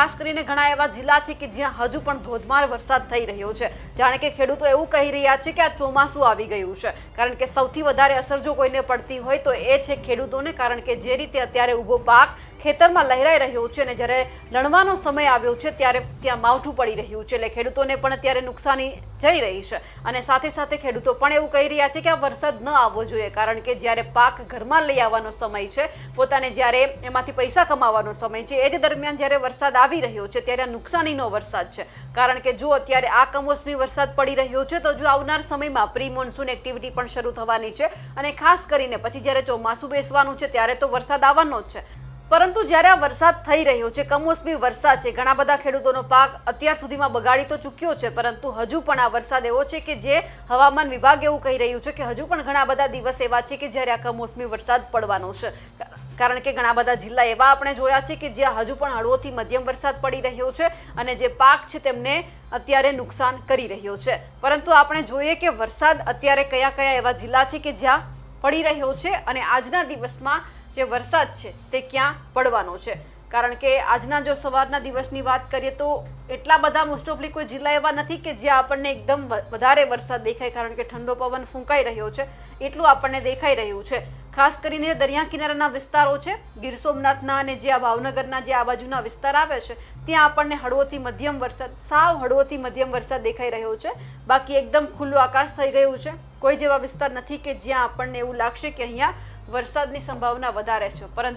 ખાસ કરીને ઘણા એવા જિલ્લા છે કે જ્યાં હજુ પણ ધોધમાર વરસાદ થઈ રહ્યો છે. જાણે કે ખેડૂતો એવું કહી રહ્યા છે કે આ ચોમાસું આવી ગયું છે. કારણ કે સૌથી વધારે અસર જો કોઈને પડતી હોય તો એ છે ખેડૂતોને. કારણ કે જે રીતે અત્યારે ઊભો પાક ખેતરમાં લહેરાઈ રહ્યો છે અને જ્યારે લણવાનો સમય આવ્યો છે ત્યારે ત્યાં માવઠું પડી રહ્યું છે એટલે ખેડૂતોને પણ અત્યારે નુકસાની જઈ રહી છે. અને સાથે સાથે ખેડૂતો પણ એવું કહી રહ્યા છે કે આ વરસાદ ન આવવો જોઈએ કારણ કે જ્યારે પાક ઘરમાં લઈ આવવાનો સમય છે, પોતાને જ્યારે એમાંથી પૈસા કમાવાનો સમય છે, એ જ દરમિયાન જ્યારે વરસાદ આવી રહ્યો છે ત્યારે આ નુકસાનીનો વરસાદ છે. કારણ કે જો અત્યારે આ કમોસમી વરસાદ પડી રહ્યો છે તો જો આવનાર સમયમાં પ્રી મોન્સૂન એક્ટિવિટી પણ શરૂ થવાની છે અને ખાસ કરીને પછી જ્યારે ચોમાસું બેસવાનું છે ત્યારે તો વરસાદ આવવાનો જ છે. પરંતુ જ્યારે આ વરસાદ થઈ રહ્યો છે, કમોસમી વરસાદ છે, ઘણા બધા ખેડૂતોનો પાક અત્યાર સુધીમાં બગાડી તો ચૂક્યો છે, પરંતુ હજુ પણ આ વરસાદ એવો છે કે જે હવામાન વિભાગ એવું કહી રહ્યું છે કે હજુ પણ ઘણા બધા દિવસ એવા છે કે જ્યારે આ કમોસમી વરસાદ પડવાનો છે. કારણ કે ઘણા બધા જિલ્લા એવા આપણે જોયા છે કે જ્યાં હજુ પણ હળવોથી મધ્યમ વરસાદ પડી રહ્યો છે અને જે પાક છે તેમને અત્યારે નુકસાન કરી રહ્યો છે. પરંતુ આપણે જોઈએ કે વરસાદ અત્યારે કયા કયા એવા જિલ્લા છે કે જ્યાં પડી રહ્યો છે અને આજના દિવસમાં જે વરસાદ છે તે ક્યાં પડવાનો છે? કારણ કે આજના જો સવારના દિવસની વાત કરીએ તો એટલા બધા મોસ્ટ ઓફલી કોઈ જિલ્લા એવા નથી કે જ્યાં આપણને એકદમ વધારે વરસાદ દેખાય, કારણ કે ઠંડો પવન ફૂંકાઈ રહ્યો છે, એટલું આપણને દેખાઈ રહ્યું છે. ખાસ કરીને દરિયા કિનારાના વિસ્તારો છે, ગીર સોમનાથના અને જે આ ભાવનગરના જે આ બાજુના વિસ્તાર આવે છે, ત્યાં આપણને હળવોથી મધ્યમ વરસાદ, સાવ હળવોથી મધ્યમ વરસાદ દેખાઈ રહ્યો છે. બાકી એકદમ ખુલ્લું આકાશ થઈ ગયું છે. કોઈ જેવા વિસ્તાર નથી કે જ્યાં આપણને એવું લાગશે કે અહીંયા વરસાદની સંભાવના વધારે છે. પરંતુ